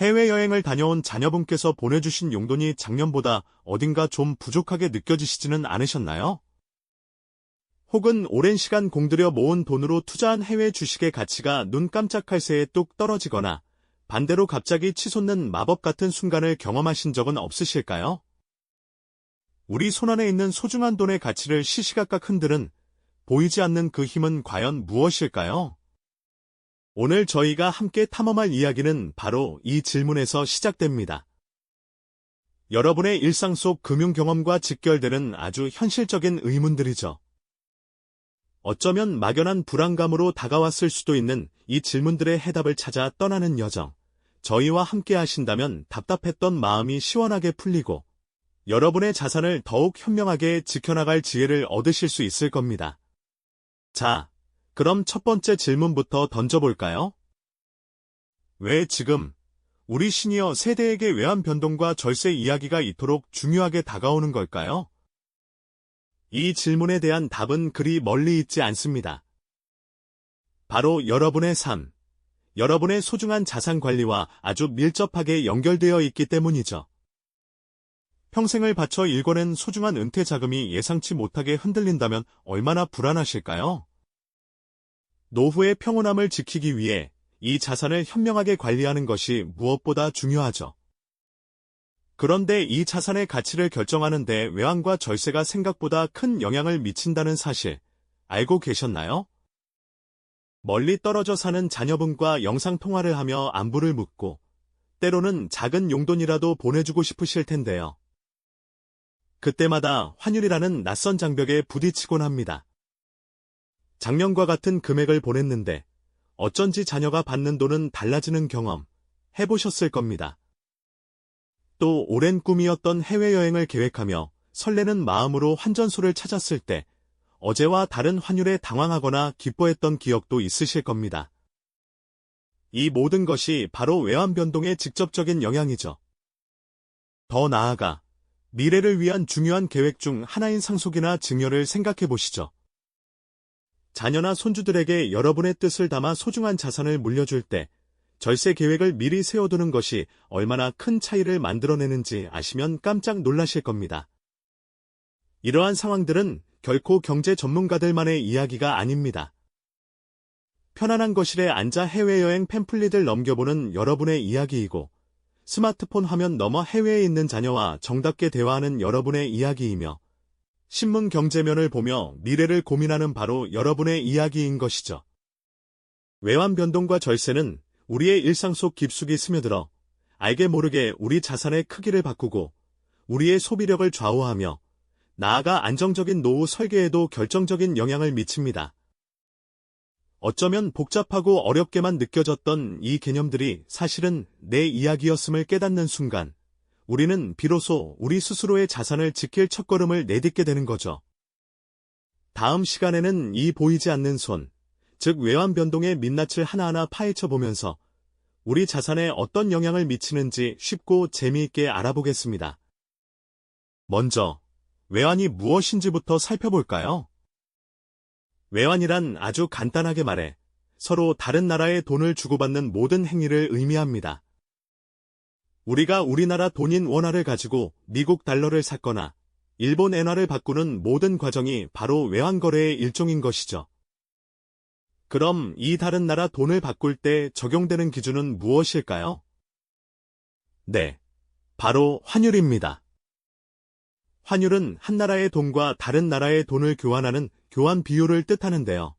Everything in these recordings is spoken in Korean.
해외여행을 다녀온 자녀분께서 보내주신 용돈이 작년보다 어딘가 좀 부족하게 느껴지시지는 않으셨나요? 혹은 오랜 시간 공들여 모은 돈으로 투자한 해외 주식의 가치가 눈 깜짝할 새에 뚝 떨어지거나 반대로 갑자기 치솟는 마법 같은 순간을 경험하신 적은 없으실까요? 우리 손안에 있는 소중한 돈의 가치를 시시각각 흔드는 보이지 않는 그 힘은 과연 무엇일까요? 오늘 저희가 함께 탐험할 이야기는 바로 이 질문에서 시작됩니다. 여러분의 일상 속 금융 경험과 직결되는 아주 현실적인 의문들이죠. 어쩌면 막연한 불안감으로 다가왔을 수도 있는 이 질문들의 해답을 찾아 떠나는 여정. 저희와 함께 하신다면 답답했던 마음이 시원하게 풀리고 여러분의 자산을 더욱 현명하게 지켜나갈 지혜를 얻으실 수 있을 겁니다. 자, 그럼 첫 번째 질문부터 던져볼까요? 왜 지금 우리 시니어 세대에게 외환 변동과 절세 이야기가 이토록 중요하게 다가오는 걸까요? 이 질문에 대한 답은 그리 멀리 있지 않습니다. 바로 여러분의 삶, 여러분의 소중한 자산 관리와 아주 밀접하게 연결되어 있기 때문이죠. 평생을 바쳐 일궈낸 소중한 은퇴 자금이 예상치 못하게 흔들린다면 얼마나 불안하실까요? 노후의 평온함을 지키기 위해 이 자산을 현명하게 관리하는 것이 무엇보다 중요하죠. 그런데 이 자산의 가치를 결정하는데 외환과 절세가 생각보다 큰 영향을 미친다는 사실 알고 계셨나요? 멀리 떨어져 사는 자녀분과 영상통화를 하며 안부를 묻고 때로는 작은 용돈이라도 보내주고 싶으실 텐데요. 그때마다 환율이라는 낯선 장벽에 부딪히곤 합니다. 작년과 같은 금액을 보냈는데 어쩐지 자녀가 받는 돈은 달라지는 경험 해보셨을 겁니다. 또 오랜 꿈이었던 해외여행을 계획하며 설레는 마음으로 환전소를 찾았을 때 어제와 다른 환율에 당황하거나 기뻐했던 기억도 있으실 겁니다. 이 모든 것이 바로 외환 변동의 직접적인 영향이죠. 더 나아가 미래를 위한 중요한 계획 중 하나인 상속이나 증여를 생각해 보시죠. 자녀나 손주들에게 여러분의 뜻을 담아 소중한 자산을 물려줄 때 절세 계획을 미리 세워두는 것이 얼마나 큰 차이를 만들어내는지 아시면 깜짝 놀라실 겁니다. 이러한 상황들은 결코 경제 전문가들만의 이야기가 아닙니다. 편안한 거실에 앉아 해외여행 팸플릿을 넘겨보는 여러분의 이야기이고 스마트폰 화면 너머 해외에 있는 자녀와 정답게 대화하는 여러분의 이야기이며 신문 경제면을 보며 미래를 고민하는 바로 여러분의 이야기인 것이죠. 외환 변동과 절세는 우리의 일상 속 깊숙이 스며들어 알게 모르게 우리 자산의 크기를 바꾸고 우리의 소비력을 좌우하며 나아가 안정적인 노후 설계에도 결정적인 영향을 미칩니다. 어쩌면 복잡하고 어렵게만 느껴졌던 이 개념들이 사실은 내 이야기였음을 깨닫는 순간 우리는 비로소 우리 스스로의 자산을 지킬 첫걸음을 내딛게 되는 거죠. 다음 시간에는 이 보이지 않는 손, 즉 외환 변동의 민낯을 하나하나 파헤쳐 보면서 우리 자산에 어떤 영향을 미치는지 쉽고 재미있게 알아보겠습니다. 먼저 외환이 무엇인지부터 살펴볼까요? 외환이란 아주 간단하게 말해 서로 다른 나라의 돈을 주고받는 모든 행위를 의미합니다. 우리가 우리나라 돈인 원화를 가지고 미국 달러를 샀거나 일본 엔화를 바꾸는 모든 과정이 바로 외환거래의 일종인 것이죠. 그럼 이 다른 나라 돈을 바꿀 때 적용되는 기준은 무엇일까요? 네, 바로 환율입니다. 환율은 한 나라의 돈과 다른 나라의 돈을 교환하는 교환 비율을 뜻하는데요.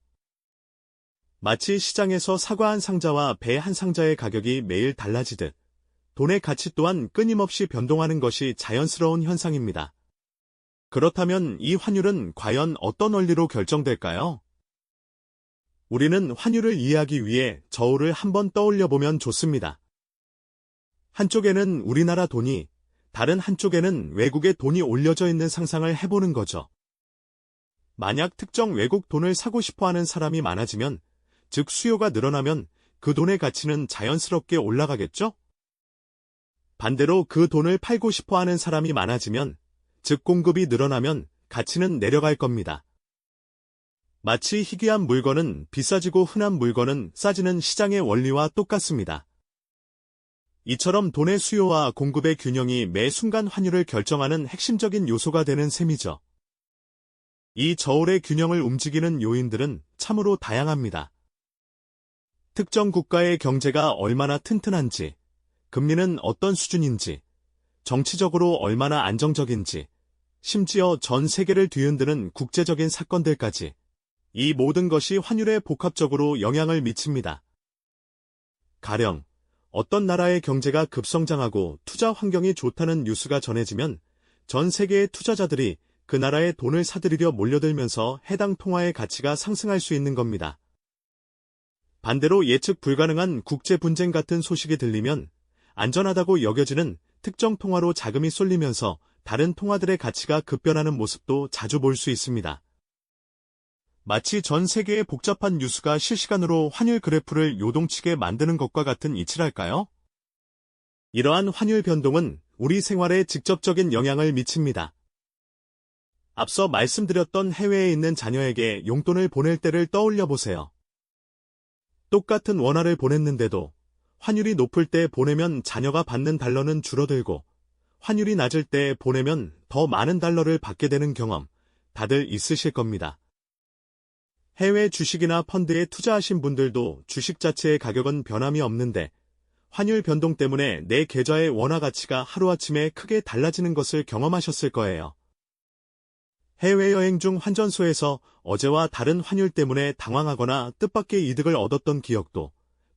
마치 시장에서 사과 한 상자와 배 한 상자의 가격이 매일 달라지듯 돈의 가치 또한 끊임없이 변동하는 것이 자연스러운 현상입니다. 그렇다면 이 환율은 과연 어떤 원리로 결정될까요? 우리는 환율을 이해하기 위해 저울을 한번 떠올려 보면 좋습니다. 한쪽에는 우리나라 돈이, 다른 한쪽에는 외국의 돈이 올려져 있는 상상을 해보는 거죠. 만약 특정 외국 돈을 사고 싶어 하는 사람이 많아지면, 즉 수요가 늘어나면 그 돈의 가치는 자연스럽게 올라가겠죠? 반대로 그 돈을 팔고 싶어 하는 사람이 많아지면, 즉 공급이 늘어나면 가치는 내려갈 겁니다. 마치 희귀한 물건은 비싸지고 흔한 물건은 싸지는 시장의 원리와 똑같습니다. 이처럼 돈의 수요와 공급의 균형이 매 순간 환율을 결정하는 핵심적인 요소가 되는 셈이죠. 이 저울의 균형을 움직이는 요인들은 참으로 다양합니다. 특정 국가의 경제가 얼마나 튼튼한지, 금리는 어떤 수준인지, 정치적으로 얼마나 안정적인지, 심지어 전 세계를 뒤흔드는 국제적인 사건들까지 이 모든 것이 환율에 복합적으로 영향을 미칩니다. 가령 어떤 나라의 경제가 급성장하고 투자 환경이 좋다는 뉴스가 전해지면 전 세계의 투자자들이 그 나라의 돈을 사들이려 몰려들면서 해당 통화의 가치가 상승할 수 있는 겁니다. 반대로 예측 불가능한 국제 분쟁 같은 소식이 들리면 안전하다고 여겨지는 특정 통화로 자금이 쏠리면서 다른 통화들의 가치가 급변하는 모습도 자주 볼 수 있습니다. 마치 전 세계의 복잡한 뉴스가 실시간으로 환율 그래프를 요동치게 만드는 것과 같은 이치랄까요? 이러한 환율 변동은 우리 생활에 직접적인 영향을 미칩니다. 앞서 말씀드렸던 해외에 있는 자녀에게 용돈을 보낼 때를 떠올려 보세요. 똑같은 원화를 보냈는데도 환율이 높을 때 보내면 자녀가 받는 달러는 줄어들고 환율이 낮을 때 보내면 더 많은 달러를 받게 되는 경험 다들 있으실 겁니다. 해외 주식이나 펀드에 투자하신 분들도 주식 자체의 가격은 변함이 없는데 환율 변동 때문에 내 계좌의 원화 가치가 하루아침에 크게 달라지는 것을 경험하셨을 거예요. 해외여행 중 환전소에서 어제와 다른 환율 때문에 당황하거나 뜻밖의 이득을 얻었던 기억도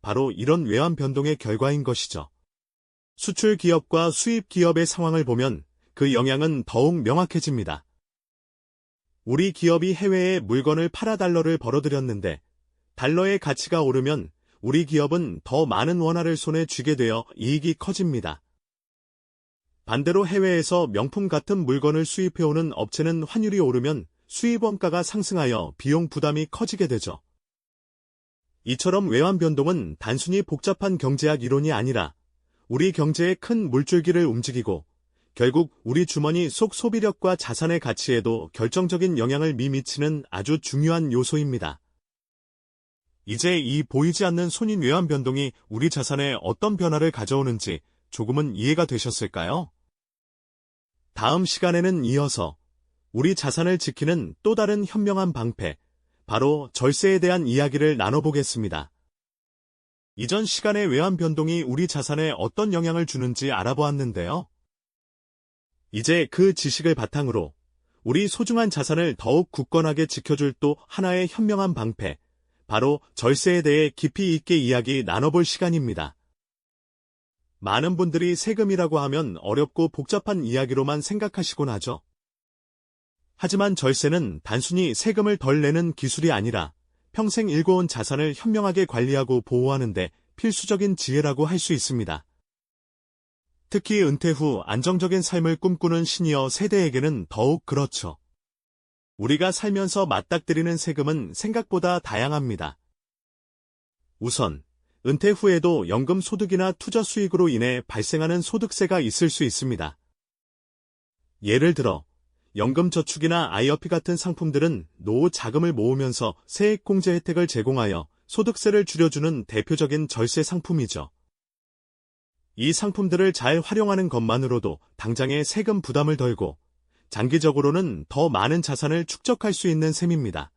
바로 이런 외환 변동의 결과인 것이죠. 수출 기업과 수입 기업의 상황을 보면 그 영향은 더욱 명확해집니다. 우리 기업이 해외에 물건을 팔아 달러를 벌어들였는데 달러의 가치가 오르면 우리 기업은 더 많은 원화를 손에 쥐게 되어 이익이 커집니다. 반대로 해외에서 명품 같은 물건을 수입해오는 업체는 환율이 오르면 수입 원가가 상승하여 비용 부담이 커지게 되죠. 이처럼 외환 변동은 단순히 복잡한 경제학 이론이 아니라 우리 경제의 큰 물줄기를 움직이고 결국 우리 주머니 속 소비력과 자산의 가치에도 결정적인 영향을 미미치는 아주 중요한 요소입니다. 이제 이 보이지 않는 손인 외환 변동이 우리 자산에 어떤 변화를 가져오는지 조금은 이해가 되셨을까요? 다음 시간에는 이어서 우리 자산을 지키는 또 다른 현명한 방패, 바로 절세에 대한 이야기를 나눠보겠습니다. 이전 시간의 외환 변동이 우리 자산에 어떤 영향을 주는지 알아보았는데요. 이제 그 지식을 바탕으로 우리 소중한 자산을 더욱 굳건하게 지켜줄 또 하나의 현명한 방패, 바로 절세에 대해 깊이 있게 이야기 나눠볼 시간입니다. 많은 분들이 세금이라고 하면 어렵고 복잡한 이야기로만 생각하시곤 하죠. 하지만 절세는 단순히 세금을 덜 내는 기술이 아니라 평생 일궈온 자산을 현명하게 관리하고 보호하는데 필수적인 지혜라고 할 수 있습니다. 특히 은퇴 후 안정적인 삶을 꿈꾸는 시니어 세대에게는 더욱 그렇죠. 우리가 살면서 맞닥뜨리는 세금은 생각보다 다양합니다. 우선, 은퇴 후에도 연금 소득이나 투자 수익으로 인해 발생하는 소득세가 있을 수 있습니다. 예를 들어, 연금저축이나 IRP 같은 상품들은 노후 자금을 모으면서 세액공제 혜택을 제공하여 소득세를 줄여주는 대표적인 절세 상품이죠. 이 상품들을 잘 활용하는 것만으로도 당장의 세금 부담을 덜고 장기적으로는 더 많은 자산을 축적할 수 있는 셈입니다.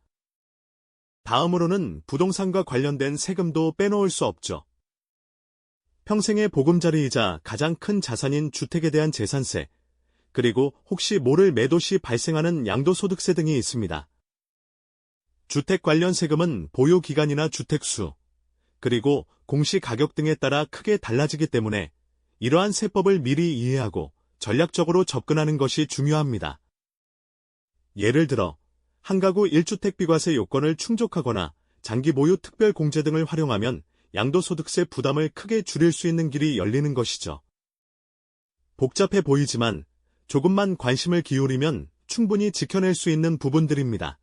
다음으로는 부동산과 관련된 세금도 빼놓을 수 없죠. 평생의 보금자리이자 가장 큰 자산인 주택에 대한 재산세, 그리고 혹시 모를 매도 시 발생하는 양도소득세 등이 있습니다. 주택 관련 세금은 보유 기간이나 주택수, 그리고 공시 가격 등에 따라 크게 달라지기 때문에 이러한 세법을 미리 이해하고 전략적으로 접근하는 것이 중요합니다. 예를 들어 한 가구 1주택 비과세 요건을 충족하거나 장기 보유 특별 공제 등을 활용하면 양도소득세 부담을 크게 줄일 수 있는 길이 열리는 것이죠. 복잡해 보이지만 조금만 관심을 기울이면 충분히 지켜낼 수 있는 부분들입니다.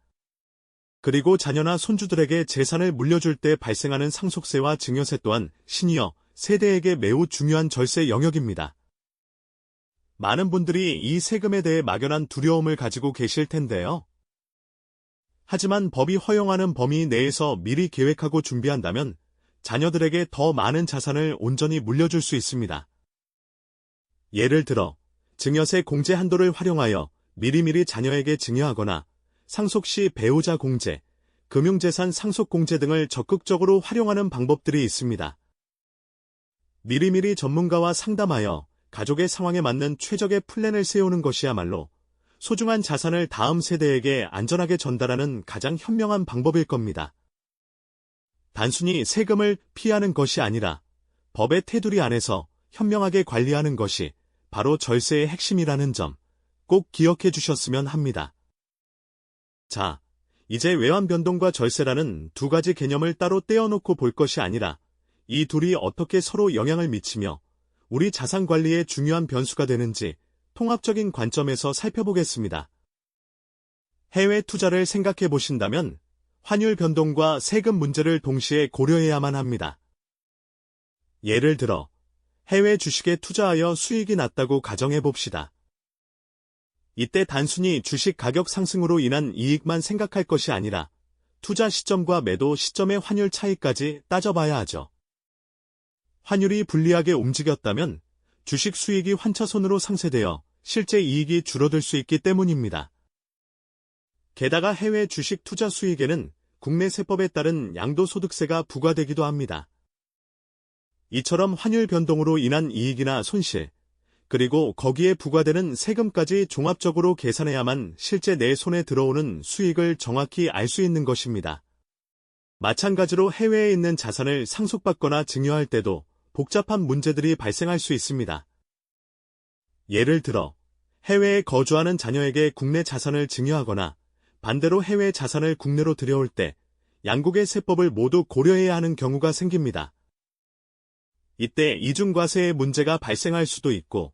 그리고 자녀나 손주들에게 재산을 물려줄 때 발생하는 상속세와 증여세 또한 시니어 세대에게 매우 중요한 절세 영역입니다. 많은 분들이 이 세금에 대해 막연한 두려움을 가지고 계실 텐데요. 하지만 법이 허용하는 범위 내에서 미리 계획하고 준비한다면 자녀들에게 더 많은 자산을 온전히 물려줄 수 있습니다. 예를 들어 증여세 공제 한도를 활용하여 미리미리 자녀에게 증여하거나 상속 시 배우자 공제, 금융재산 상속 공제 등을 적극적으로 활용하는 방법들이 있습니다. 미리미리 전문가와 상담하여 가족의 상황에 맞는 최적의 플랜을 세우는 것이야말로 소중한 자산을 다음 세대에게 안전하게 전달하는 가장 현명한 방법일 겁니다. 단순히 세금을 피하는 것이 아니라 법의 테두리 안에서 현명하게 관리하는 것이 바로 절세의 핵심이라는 점 꼭 기억해 주셨으면 합니다. 자, 이제 외환 변동과 절세라는 두 가지 개념을 따로 떼어놓고 볼 것이 아니라 이 둘이 어떻게 서로 영향을 미치며 우리 자산 관리에 중요한 변수가 되는지 통합적인 관점에서 살펴보겠습니다. 해외 투자를 생각해 보신다면 환율 변동과 세금 문제를 동시에 고려해야만 합니다. 예를 들어 해외 주식에 투자하여 수익이 났다고 가정해 봅시다. 이때 단순히 주식 가격 상승으로 인한 이익만 생각할 것이 아니라 투자 시점과 매도 시점의 환율 차이까지 따져봐야 하죠. 환율이 불리하게 움직였다면 주식 수익이 환차손으로 상쇄되어 실제 이익이 줄어들 수 있기 때문입니다. 게다가 해외 주식 투자 수익에는 국내 세법에 따른 양도소득세가 부과되기도 합니다. 이처럼 환율 변동으로 인한 이익이나 손실, 그리고 거기에 부과되는 세금까지 종합적으로 계산해야만 실제 내 손에 들어오는 수익을 정확히 알 수 있는 것입니다. 마찬가지로 해외에 있는 자산을 상속받거나 증여할 때도 복잡한 문제들이 발생할 수 있습니다. 예를 들어 해외에 거주하는 자녀에게 국내 자산을 증여하거나 반대로 해외 자산을 국내로 들여올 때 양국의 세법을 모두 고려해야 하는 경우가 생깁니다. 이때 이중과세의 문제가 발생할 수도 있고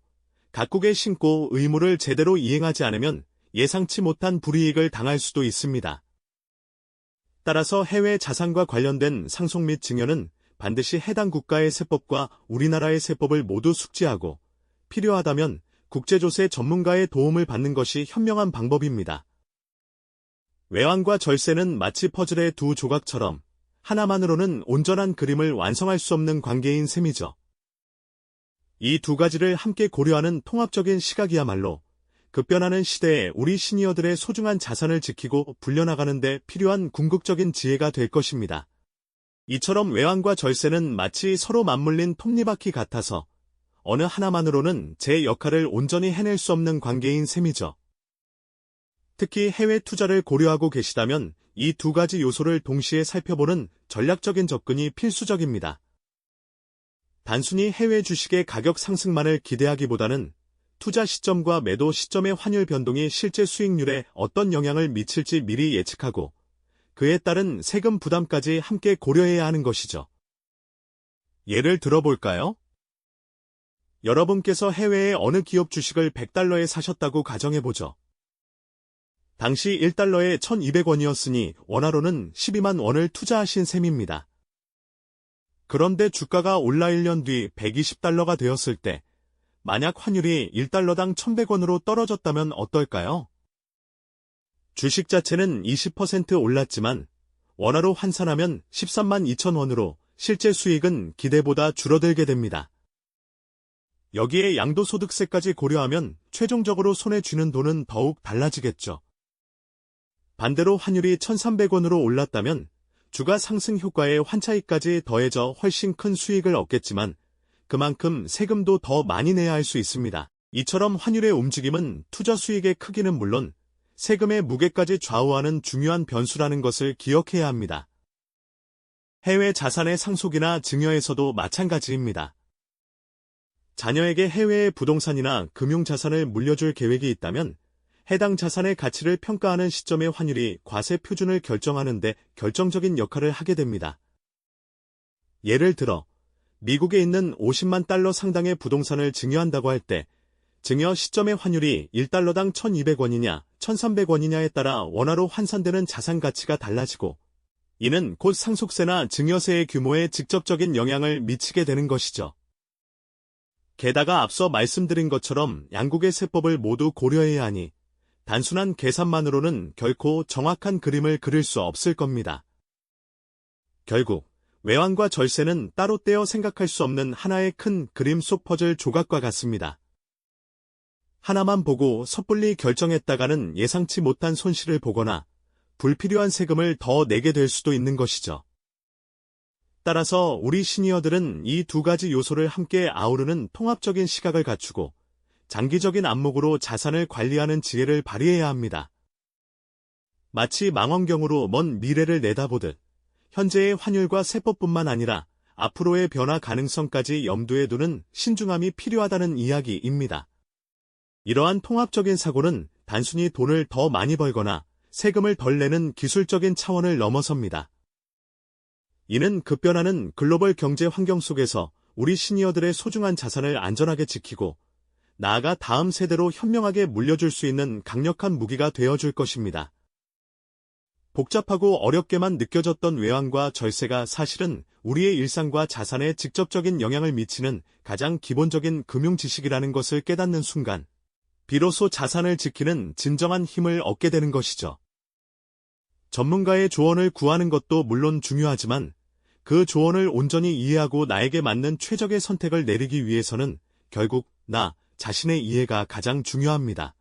각국의 신고 의무를 제대로 이행하지 않으면 예상치 못한 불이익을 당할 수도 있습니다. 따라서 해외 자산과 관련된 상속 및 증여는 반드시 해당 국가의 세법과 우리나라의 세법을 모두 숙지하고 필요하다면 국제조세 전문가의 도움을 받는 것이 현명한 방법입니다. 외환과 절세는 마치 퍼즐의 두 조각처럼 하나만으로는 온전한 그림을 완성할 수 없는 관계인 셈이죠. 이 두 가지를 함께 고려하는 통합적인 시각이야말로 급변하는 시대에 우리 시니어들의 소중한 자산을 지키고 불려나가는 데 필요한 궁극적인 지혜가 될 것입니다. 이처럼 외환과 절세는 마치 서로 맞물린 톱니바퀴 같아서 어느 하나만으로는 제 역할을 온전히 해낼 수 없는 관계인 셈이죠. 특히 해외 투자를 고려하고 계시다면 이 두 가지 요소를 동시에 살펴보는 전략적인 접근이 필수적입니다. 단순히 해외 주식의 가격 상승만을 기대하기보다는 투자 시점과 매도 시점의 환율 변동이 실제 수익률에 어떤 영향을 미칠지 미리 예측하고 그에 따른 세금 부담까지 함께 고려해야 하는 것이죠. 예를 들어볼까요? 여러분께서 해외의 어느 기업 주식을 100달러에 사셨다고 가정해보죠. 당시 1달러에 1200원이었으니 원화로는 12만 원을 투자하신 셈입니다. 그런데 주가가 올라 1년 뒤 120달러가 되었을 때 만약 환율이 1달러당 1100원으로 떨어졌다면 어떨까요? 주식 자체는 20% 올랐지만 원화로 환산하면 13만 2천 원으로 실제 수익은 기대보다 줄어들게 됩니다. 여기에 양도소득세까지 고려하면 최종적으로 손에 쥐는 돈은 더욱 달라지겠죠. 반대로 환율이 1,300원으로 올랐다면 주가 상승 효과에 환차익까지 더해져 훨씬 큰 수익을 얻겠지만 그만큼 세금도 더 많이 내야 할 수 있습니다. 이처럼 환율의 움직임은 투자 수익의 크기는 물론 세금의 무게까지 좌우하는 중요한 변수라는 것을 기억해야 합니다. 해외 자산의 상속이나 증여에서도 마찬가지입니다. 자녀에게 해외의 부동산이나 금융자산을 물려줄 계획이 있다면 해당 자산의 가치를 평가하는 시점의 환율이 과세 표준을 결정하는 데 결정적인 역할을 하게 됩니다. 예를 들어 미국에 있는 50만 달러 상당의 부동산을 증여한다고 할 때 증여 시점의 환율이 1달러당 1200원이냐 1300원이냐에 따라 원화로 환산되는 자산 가치가 달라지고 이는 곧 상속세나 증여세의 규모에 직접적인 영향을 미치게 되는 것이죠. 게다가 앞서 말씀드린 것처럼 양국의 세법을 모두 고려해야 하니 단순한 계산만으로는 결코 정확한 그림을 그릴 수 없을 겁니다. 결국 외환과 절세는 따로 떼어 생각할 수 없는 하나의 큰 그림 속 퍼즐 조각과 같습니다. 하나만 보고 섣불리 결정했다가는 예상치 못한 손실을 보거나 불필요한 세금을 더 내게 될 수도 있는 것이죠. 따라서 우리 시니어들은 이 두 가지 요소를 함께 아우르는 통합적인 시각을 갖추고 장기적인 안목으로 자산을 관리하는 지혜를 발휘해야 합니다. 마치 망원경으로 먼 미래를 내다보듯 현재의 환율과 세법뿐만 아니라 앞으로의 변화 가능성까지 염두에 두는 신중함이 필요하다는 이야기입니다. 이러한 통합적인 사고는 단순히 돈을 더 많이 벌거나 세금을 덜 내는 기술적인 차원을 넘어섭니다. 이는 급변하는 글로벌 경제 환경 속에서 우리 시니어들의 소중한 자산을 안전하게 지키고 나아가 다음 세대로 현명하게 물려줄 수 있는 강력한 무기가 되어줄 것입니다. 복잡하고 어렵게만 느껴졌던 외환과 절세가 사실은 우리의 일상과 자산에 직접적인 영향을 미치는 가장 기본적인 금융 지식이라는 것을 깨닫는 순간, 비로소 자산을 지키는 진정한 힘을 얻게 되는 것이죠. 전문가의 조언을 구하는 것도 물론 중요하지만 그 조언을 온전히 이해하고 나에게 맞는 최적의 선택을 내리기 위해서는 결국 나 자신의 이해가 가장 중요합니다.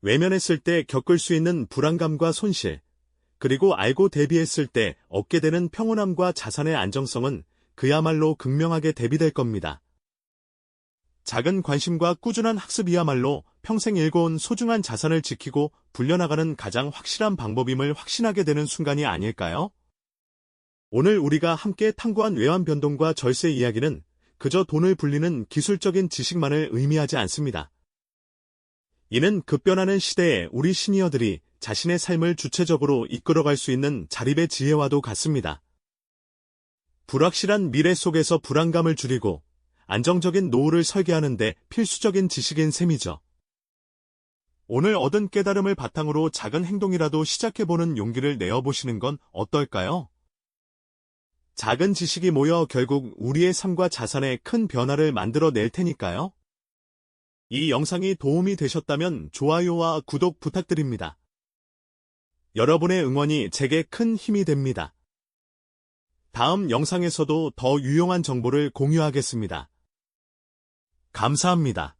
외면했을 때 겪을 수 있는 불안감과 손실, 그리고 알고 대비했을 때 얻게 되는 평온함과 자산의 안정성은 그야말로 극명하게 대비될 겁니다. 작은 관심과 꾸준한 학습이야말로 평생 일궈온 소중한 자산을 지키고 불려나가는 가장 확실한 방법임을 확신하게 되는 순간이 아닐까요? 오늘 우리가 함께 탐구한 외환 변동과 절세 이야기는 그저 돈을 불리는 기술적인 지식만을 의미하지 않습니다. 이는 급변하는 시대에 우리 시니어들이 자신의 삶을 주체적으로 이끌어갈 수 있는 자립의 지혜와도 같습니다. 불확실한 미래 속에서 불안감을 줄이고 안정적인 노후를 설계하는데 필수적인 지식인 셈이죠. 오늘 얻은 깨달음을 바탕으로 작은 행동이라도 시작해보는 용기를 내어보시는 건 어떨까요? 작은 지식이 모여 결국 우리의 삶과 자산에 큰 변화를 만들어 낼 테니까요. 이 영상이 도움이 되셨다면 좋아요와 구독 부탁드립니다. 여러분의 응원이 제게 큰 힘이 됩니다. 다음 영상에서도 더 유용한 정보를 공유하겠습니다. 감사합니다.